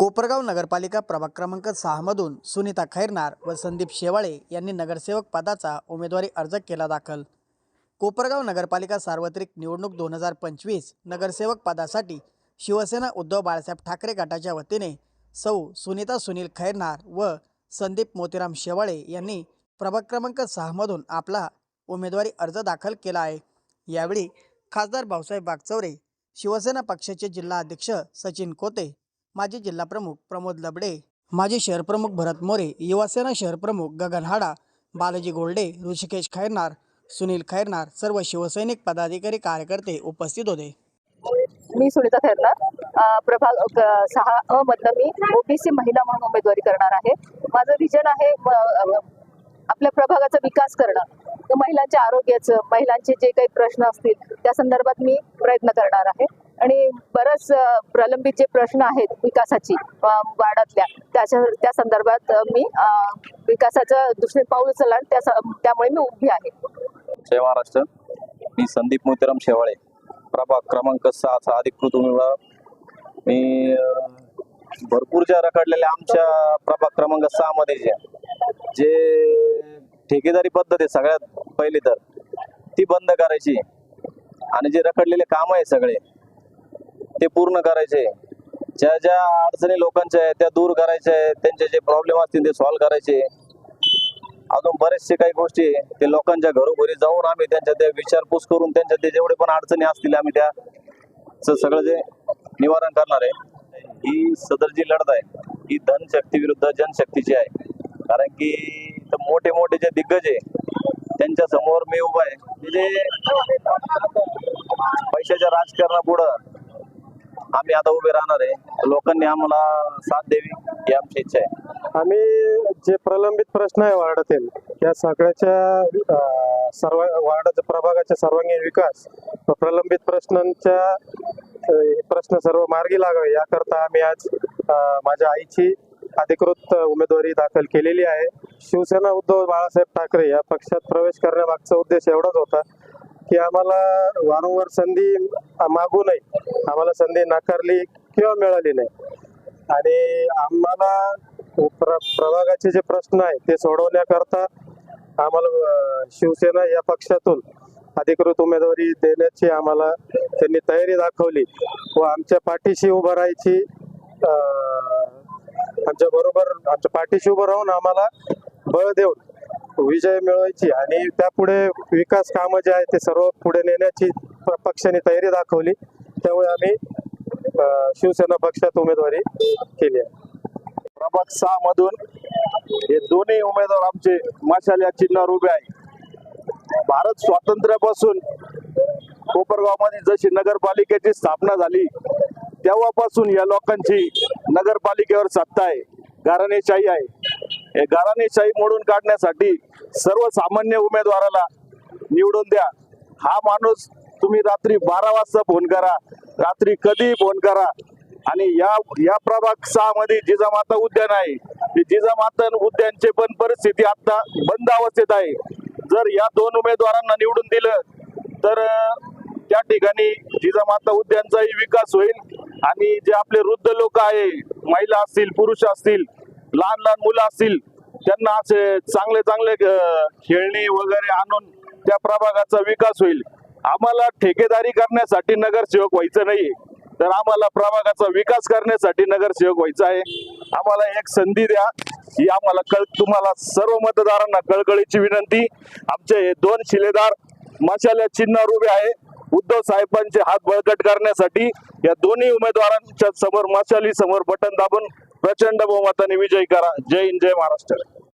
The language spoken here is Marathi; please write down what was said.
कोपरगाव नगरपालिका प्रभाग क्रमांक सहामधून सुनीता खैरनार व संदीप शेवाळे यांनी नगरसेवक पदाचा उमेदवारी अर्ज केला दाखल. कोपरगाव नगरपालिका सार्वत्रिक निवडणूक दोन हजार पंचवीस नगरसेवक पदासाठी शिवसेना उद्धव बाळासाहेब ठाकरे गटाच्या वतीने सौ सुनीता सुनील खैरनार व संदीप मोतीराम शेवाळे यांनी प्रभाग क्रमांक सहामधून आपला उमेदवारी अर्ज दाखल केला आहे. यावेळी खासदार भाऊसाहेब बागचौरे शिवसेना पक्षाचे जिल्हा अध्यक्ष सचिन कोते माजी जिल्हाप्रमुख प्रमोद लबडे माजी शहरप्रमुख भरत मोरे युवासेना शहरप्रमुख गगन हाडा बालाजी गोल्डे ऋषिकेश खैरनार सुनील खैरनार सर्व शिवसैनिक पदाधिकारी कार्यकर्ते उपस्थित होते. मी सुनीता खैरनार प्रभाग सहा अ मधलं मी ओबीसी महिला म्हणून उमेदवारी करणार आहे. माझं विजन आहे आपल्या प्रभागाचा विकास करणं. तर महिलांच्या आरोग्याचं महिलांचे जे काही प्रश्न असतील त्या संदर्भात मी प्रयत्न करणार आहे. आणि प्रलंबित जे प्रश्न आहेत विकासाची अ, त्याच्या त्या संदर्भात मी विकासाचं विकासाच्या पाऊल उचलणार त्या त्यामुळे मी उभी आहे. जय महाराष्ट्र. मी संदीप मोतीराम शेवाळे. प्रभाग क्रमांक सहाचा अधिकृत उमेदवार. मी भरपूर ज्या रखडलेल्या आमच्या प्रभाग क्रमांक सहा मध्ये जे जे ठेकेदारी पद्धत आहे सगळ्यात पहिली तर ती बंद करायची. आणि जे रखडलेले काम आहे सगळे ते पूर्ण करायचे. ज्या ज्या अडचणी लोकांच्या आहेत त्या दूर करायच्या आहेत त्यांचे जे प्रॉब्लेम असतील ते सॉल्व्ह करायचे. अजून बरेचसे काही गोष्टी ते लोकांच्या घरोघरी जाऊन आम्ही त्यांच्या त्या विचारपूस करून त्यांच्या ते जेवढे पण अडचणी असतील आम्ही त्या सगळं जे निवारण करणार आहे ही सदर जी लढत आहे ही धनशक्ती विरुद्ध जनशक्तीची आहे. कारण की मोठे मोठे जे दिग्गज आहे त्यांच्यासमोर मी उभा आहे. जे पैशाच्या राजकारणापुढं आम्ही आता उभे राहणार आहे. लोकांनी आम्हाला साथ द्यावी ही आमची इच्छा आहे. आम्ही जे प्रलंबित प्रश्न आहे वार्डातील या सगळ्याच्या सर्व वार्डाच्या प्रभागाच्या सर्वांगीण विकास प्रलंबित प्रश्नांच्या प्रश्न सर्व मार्गी लागावे याकरता आम्ही आज माझ्या आईची अधिकृत उमेदवारी दाखल केलेली आहे. शिवसेना उद्धव बाळासाहेब ठाकरे या पक्षात प्रवेश करण्यामागचा उद्देश एवढाच होता की आम्हाला वारंवार संधी मागू नये. आम्हाला संधी नाकारली किंवा मिळाली नाही. आणि आम्हाला प्र प्रभागाचे जे प्रश्न आहे ते सोडवण्याकरता आम्हाला शिवसेना या पक्षातून अधिकृत उमेदवारी देण्याची आम्हाला त्यांनी तयारी दाखवली व आमच्या पाठीशी उभं राहायची आमच्या बरोबर आमच्या पाठीशी उभं राहून आम्हाला बळ देऊन विजय मिळवायची आणि त्यापुढे विकास कामं जे आहेत ते सर्व पुढे नेण्याची प- पक्षाने तयारी दाखवली. त्यामुळे आम्ही शिवसेना पक्षात उमेदवारी केली आहे. प्रभाग सहा मधून हे दोन्ही उमेदवार आमचे माशाल या चिन्हावर उभे आहे भारत स्वातंत्र्यापासून कोपरगावमध्ये जशी नगरपालिकेची स्थापना झाली तेव्हापासून या लोकांची नगरपालिकेवर सत्ता आहे घराणेशाही आहे. हे घराणेशाही मोडून काढण्यासाठी सर्वसामान्य उमेदवाराला निवडून द्या. हा माणूस तुम्ही रात्री बारा वाजता फोन करा. रात्री कधी फोन करा. आणि या या प्रभाग सहा मध्ये जिजामाता उद्यान आहे. जिजामाता उद्यानचे पण परिस्थिती आता बंद अवस्थेत आहे. जर या दोन उमेदवारांना निवडून दिलं तर त्या ठिकाणी जिजामाता उद्यानचाही विकास होईल. आणि जे आपले वृद्ध लोक आहे महिला असतील पुरुष असतील लहान लहान मुलं असतील त्यांना असे चांगले चांगले खेळणी वगैरे आणून त्या प्रभागाचा विकास होईल. आम्हाला ठेकेदारी करण्यासाठी नगरसेवक व्हायचं नाही तर आम्हाला प्रभागाचा विकास करण्यासाठी नगरसेवक व्हायचा आहे. आम्हाला एक संधी द्या. ही आम्हाला कळ तुम्हाला सर्व मतदारांना कळकळीची विनंती. आमचे हे दोन शिलेदार मशाल्या चिन्हावर उभे आहे. उद्धव साहेबांचे हात बळकट करण्यासाठी या दोन्ही उमेदवारांच्या समोर मशाली समोर बटन दाबून प्रचंड बहुमताने विजयी करा. जय हिंद जय महाराष्ट्र.